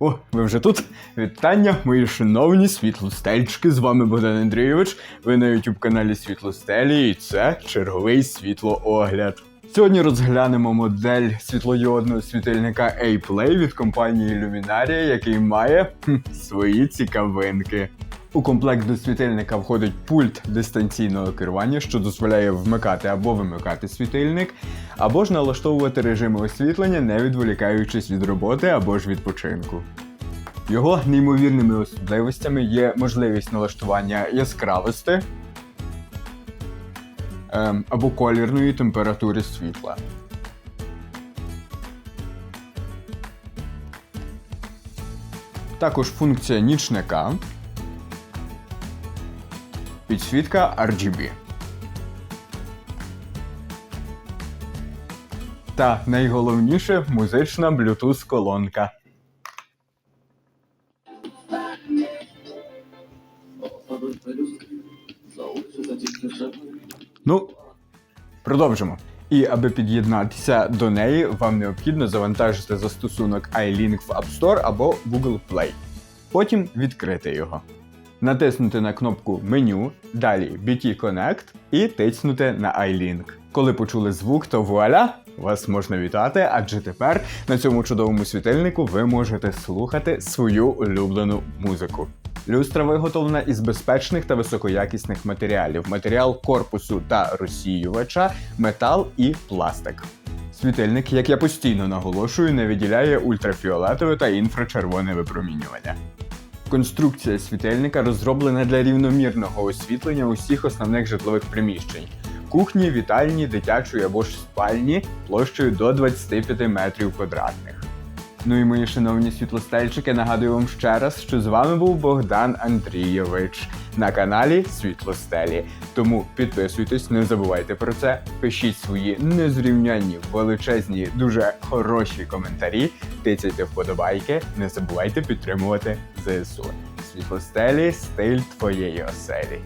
О, ви вже тут? Вітання, мої шановні світлостельчики. З вами Богдан Андрійович. Ви на youtube каналі Світлостелі, і це черговий світлоогляд. Сьогодні розглянемо модель світлодіодного світильника A-Play від компанії Luminaria, який має хм, свої цікавинки. У комплект до світильника входить пульт дистанційного керування, що дозволяє вмикати або вимикати світильник, або ж налаштовувати режими освітлення, не відволікаючись від роботи або ж відпочинку. Його неймовірними особливостями є можливість налаштування яскравості ем, або колірної температури світла. Також функція нічника, підсвітка RGB. Та найголовніше музична Bluetooth колонка. Ну, продовжимо. І аби під'єднатися до неї, вам необхідно завантажити застосунок iLink в App Store або Google Play. Потім відкрити його. Натиснути на кнопку меню, далі BT Connect і тиснути на iLink. Коли почули звук, то вуаля! Вас можна вітати, адже тепер на цьому чудовому світильнику ви можете слухати свою улюблену музику. Люстра виготовлена із безпечних та високоякісних матеріалів: матеріал корпусу та розсіювача, метал і пластик. Світильник, як я постійно наголошую, не виділяє ультрафіолетове та інфрачервоне випромінювання. Конструкція світильника розроблена для рівномірного освітлення усіх основних житлових приміщень: кухні, вітальні, дитячої або ж спальні площею до 25 метрів квадратних. Ну і мої шановні світлостельчики, нагадую вам ще раз, що з вами був Богдан Андрійович на каналі Світлостелі. Тому підписуйтесь, не забувайте про це. Пишіть свої незрівнянні, величезні, дуже хороші коментарі. Тицяйте вподобайки, не забувайте підтримувати ЗСУ. Світлостелі, стиль твоєї оселі.